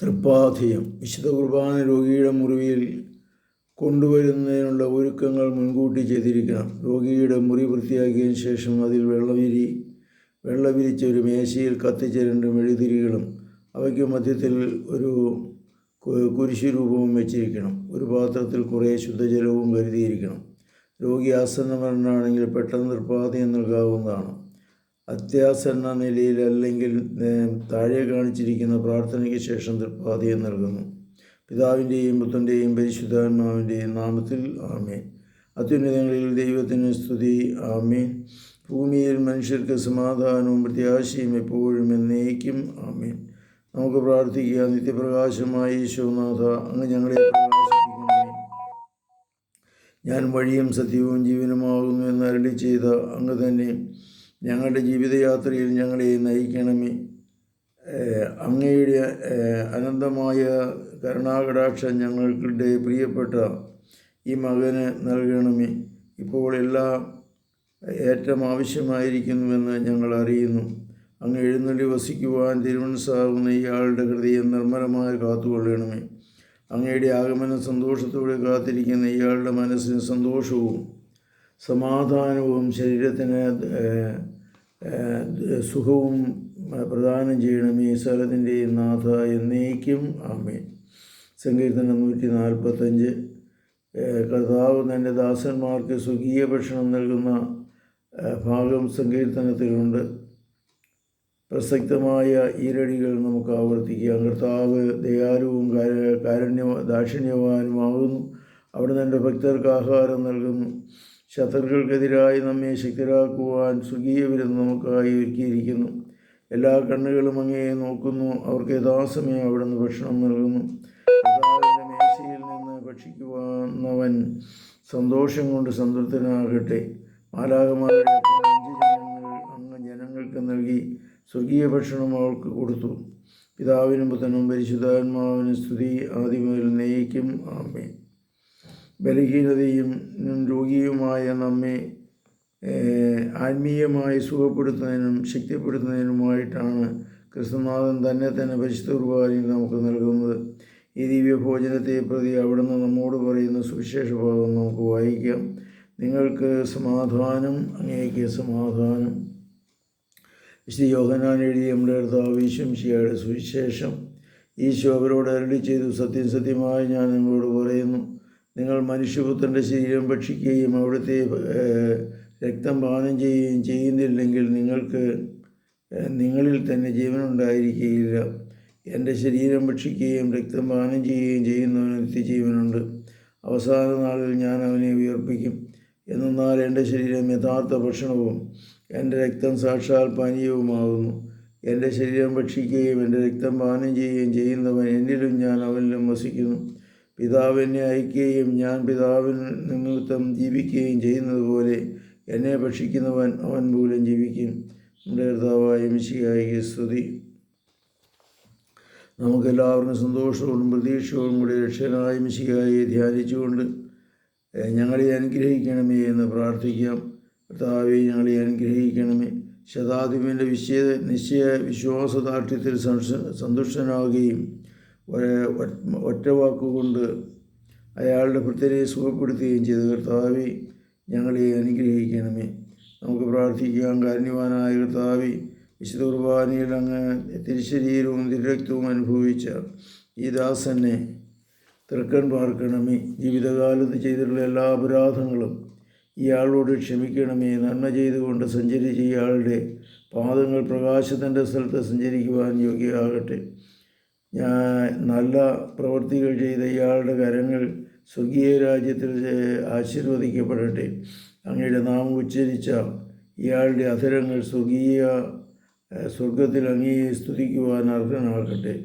തൃപ്പാധിയം വിശുദ്ധ കുർബാന രോഗിയുടെ മുറിവിൽ കൊണ്ടുവരുന്നതിനുള്ള ഒരുക്കങ്ങൾ മുൻകൂട്ടി ചെയ്തിരിക്കണം. രോഗിയുടെ മുറി വൃത്തിയാക്കിയതിന് ശേഷം അതിൽ വെള്ളവിരി വെള്ളവിരിച്ച ഒരു മേശയിൽ കത്തിച്ച രണ്ട് മെഴുതിരികളും അവയ്ക്ക് മധ്യത്തിൽ ഒരു കുരിശു രൂപവും വെച്ചിരിക്കണം. ഒരു പാത്രത്തിൽ കുറേ ശുദ്ധജലവും കരുതിയിരിക്കണം. രോഗി ആസന്നമരണമാണെങ്കിൽ പെട്ടെന്ന് നിർപ്പാതയം നൽകാവുന്നതാണ്. അത്യാസന്ന നിലയിൽ അല്ലെങ്കിൽ താഴെ കാണിച്ചിരിക്കുന്ന പ്രാർത്ഥനയ്ക്ക് ശേഷം തൃപ്പാതിയെ നൽകുന്നു. പിതാവിന്റെയും പുത്രന്റെയും പരിശുദ്ധാത്മാവിന്റെയും നാമത്തിൽ ആമേ അത്യുന്നതങ്ങളിൽ ദൈവത്തിന് സ്തുതി. ആമേ ഭൂമിയിൽ മനുഷ്യർക്ക് സമാധാനവും പ്രത്യാശയും എപ്പോഴും എന്നേക്കും ആമേ നമുക്ക് പ്രാർത്ഥിക്കുക. നിത്യപ്രകാശമായ ഈശോനാഥ അങ്ങ് ഞങ്ങളെ ഞാൻ വഴിയും സത്യവും ജീവനുമാകുന്നു എന്ന് അരളി ചെയ്ത അങ്ങ് തന്നെ ഞങ്ങളുടെ ജീവിതയാത്രയിൽ ഞങ്ങളെ നയിക്കണമേ. അങ്ങയുടെ അനന്തമായ കരുണാകടാക്ഷം ഞങ്ങളുടെ പ്രിയപ്പെട്ട ഈ മകന് നൽകണമേ. ഇപ്പോൾ എല്ലാ ഏറ്റവും ആവശ്യമായിരിക്കുന്നുവെന്ന് ഞങ്ങൾ അറിയുന്നു. അങ്ങ് എഴുന്നള്ളി വസിക്കുവാൻ തിരുവനസാകുന്ന ഇയാളുടെ ഹൃദയം നിർമ്മലമായി കാത്തുകൊള്ളണമേ. അങ്ങയുടെ ആഗമന സന്തോഷത്തോടെ കാത്തിരിക്കുന്ന ഇയാളുടെ മനസ്സിന് സന്തോഷവും സമാധാനവും ശരീരത്തിന് സുഖവും പ്രദാനം ചെയ്യണമേ സ്ഥലത്തിന്റെ നാഥ എന്നേക്കും ആമേ സങ്കീർത്തനം നൂറ്റി നാൽപ്പത്തഞ്ച് കർത്താവ് തന്റെ ദാസന്മാർക്ക് സ്വകീയ ഭക്ഷണം നൽകുന്ന ഭാഗം സങ്കീർത്തനത്തിലുണ്ട്. പ്രസക്തമായ ഈരടികൾ നമുക്ക് ആവർത്തിക്കാം. കർത്താവ് ദയാലുവും കാര- കാരുണ്യ ദാക്ഷിണ്യവാനുമാകുന്നു. അവിടെ തന്റെ ഭക്തർക്ക് ആഹാരം നൽകുന്നു. ശത്രുക്കൾക്കെതിരായി നമ്മെ ശക്തരാക്കുവാൻ സ്വകീയ വിരുന്ന് നമുക്കായി ഒരുക്കിയിരിക്കുന്നു. എല്ലാ കണ്ണുകളും അങ്ങയെ നോക്കുന്നു. അവർക്ക് യഥാസമയം അവിടുന്ന് ഭക്ഷണം നൽകുന്നു. മേശയിൽ നിന്ന് ഭക്ഷിക്കുവാന്നവൻ സന്തോഷം കൊണ്ട് സംതൃപ്തനാകട്ടെ. മാലാകമാരുടെ അങ്ങ് ജനങ്ങൾക്ക് നൽകി സ്വർഗീയ ഭക്ഷണം അവൾക്ക് കൊടുത്തു. പിതാവിനും പുത്തനും പരിശുദ്ധാത്മാവിനും സ്തുതി. ആദ്യം നെയ്ക്കും നയിക്കും ആമേ ബലഹീനതയും രോഗിയുമായ നമ്മെ ആത്മീയമായി സുഖപ്പെടുത്തുന്നതിനും ശക്തിപ്പെടുത്തുന്നതിനുമായിട്ടാണ് ക്രിസ്തുനാഥൻ തന്നെ തന്നെ പരിശുദ്ധ കുർബാനയിൽ നമുക്ക് നൽകുന്നത്. ഈ ദിവ്യഭോജനത്തെ പ്രതി അവിടുന്ന് നമ്മോട് പറയുന്ന സുവിശേഷ ഭാഗം നമുക്ക് വായിക്കാം. നിങ്ങൾക്ക് സമാധാനം അങ്ങേക്ക് സമാധാനം. വിശുദ്ധ യോഹനാൻ എഴുതിയ നമ്മുടെ കർത്താവ് ഈശംശിയുടെ സുവിശേഷം. ഈശോ അവരോട് അരളി ചെയ്തു സത്യം സത്യമായി ഞാൻ നിങ്ങളോട് പറയുന്നു. നിങ്ങൾ മനുഷ്യപുത്രന്റെ ശരീരം ഭക്ഷിക്കുകയും അവിടുത്തെ രക്തം പാനം ചെയ്യുകയും ചെയ്യുന്നില്ലെങ്കിൽ നിങ്ങൾക്ക് നിങ്ങളിൽ തന്നെ ജീവനുണ്ടായിരിക്കുകയില്ല. എന്റെ ശരീരം ഭക്ഷിക്കുകയും രക്തം പാനം ചെയ്യുകയും ചെയ്യുന്നവന് നിത്യജീവനുണ്ട്. അവസാന നാളിൽ ഞാൻ അവനെ ഉയർപ്പിക്കും. എന്നാൽ എന്റെ ശരീരം യഥാർത്ഥ ഭക്ഷണവും എന്റെ രക്തം സാക്ഷാൽ പാനീയവുമാകുന്നു. എന്റെ ശരീരം ഭക്ഷിക്കുകയും എന്റെ രക്തം പാനം ചെയ്യുകയും ചെയ്യുന്നവൻ എന്നിലും ഞാൻ അവനിലും വസിക്കുന്നു. പിതാവ് എന്നെ അയക്കുകയും ഞാൻ പിതാവിൻ നിമിത്തം ജീവിക്കുകയും ചെയ്യുന്നത് പോലെ എന്നെ ഭക്ഷിക്കുന്നവൻ അവൻ മൂലം ജീവിക്കും. നമ്മുടെ കർത്താവായ മിശിയായി സ്തുതി. നമുക്കെല്ലാവർക്കും സന്തോഷവും പ്രതീക്ഷയോടും കൂടി രക്ഷകനായ മിശിയായി ധ്യാനിച്ചുകൊണ്ട് ഞങ്ങളെ അനുഗ്രഹിക്കണമേ എന്ന് പ്രാർത്ഥിക്കാം. കർത്താവെ ഞങ്ങളെ അനുഗ്രഹിക്കണമേ. ശതാധിപന്റെ വിശ്വ നിശ്ചയ വിശ്വാസദാർഢ്യത്തിൽ സന്തുഷ്ടനാവുകയും ഒറ്റ വാക്കുകൊണ്ട് അയാളുടെ ഭൃത്യരെ സുഖപ്പെടുത്തുകയും ചെയ്തു. കർത്താവി ഞങ്ങളെ അനുഗ്രഹിക്കണമേ. നമുക്ക് പ്രാർത്ഥിക്കാം. കാരുണ്യവാനായ കർത്താവി വിശുദ്ധ കുർബാനയിൽ അങ്ങ് തിരുശരീരവും തിരുരക്തവും അനുഭവിച്ച ഈ ദാസനെ തൃക്കൺ പാർക്കണമേ. ജീവിതകാലത്ത് ചെയ്തിട്ടുള്ള എല്ലാ അപരാധങ്ങളും ഇയാളോട് ക്ഷമിക്കണമേ. നന്മ ചെയ്തുകൊണ്ട് സഞ്ചരിച്ച ഇയാളുടെ പാദങ്ങൾ പ്രകാശത്തിന്റെ സ്ഥലത്ത് സഞ്ചരിക്കുവാൻ യോഗ്യമാകട്ടെ നല്ല പ്രവൃത്തികൾ ചെയ്ത ഇയാളുടെ കരങ്ങൾ സ്വർഗീയ രാജ്യത്തിൽ ആശീർവദിക്കപ്പെടട്ടെ. അങ്ങയുടെ നാമം ഉച്ചരിച്ച ഇയാളുടെ അധരങ്ങൾ സ്വർഗീയ സ്വർഗത്തിൽ അങ്ങയെ സ്തുതിക്കുവാൻ അർഹനാകട്ടെ.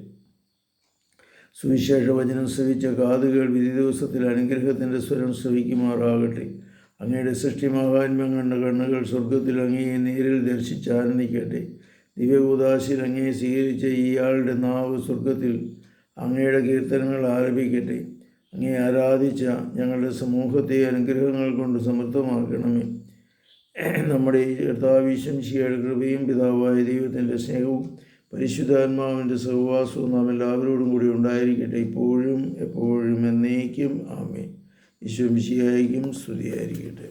സുവിശേഷ വചനം ശ്രവിച്ച കാതുകൾ വിധി ദിവസത്തിൽ അനുഗ്രഹത്തിന്റെ സ്വരം ശ്രവിക്കുമാറാകട്ടെ. അങ്ങയുടെ സൃഷ്ടിമഹാത്മ്യം കണ്ട കണ്ണുകൾ സ്വർഗത്തിൽ അങ്ങയെ നേരിൽ ദർശിച്ച് ആനന്ദിക്കട്ടെ. ദിവ്യകൂദാശിൽ അങ്ങേ സ്വീകരിച്ച ഇയാളുടെ നാവ് സ്വർഗത്തിൽ അങ്ങയുടെ കീർത്തനങ്ങൾ ആലപിക്കട്ടെ. അങ്ങേ ആരാധിച്ച ഞങ്ങളുടെ സമൂഹത്തെ അനുഗ്രഹങ്ങൾ കൊണ്ട് സമൃദ്ധമാക്കണമേ. നമ്മുടെ കർത്താവിശംശിയുടെ കൃപയും പിതാവായ ദൈവത്തിന്റെ സ്നേഹവും പരിശുദ്ധാത്മാവിന്റെ സഹവാസവും നാം എല്ലാവരോടും കൂടി ഉണ്ടായിരിക്കട്ടെ. ഇപ്പോഴും എപ്പോഴും എന്നേക്കും ആമേ വിശ്വംശിയായിരിക്കും സ്തുതിയായിരിക്കട്ടെ.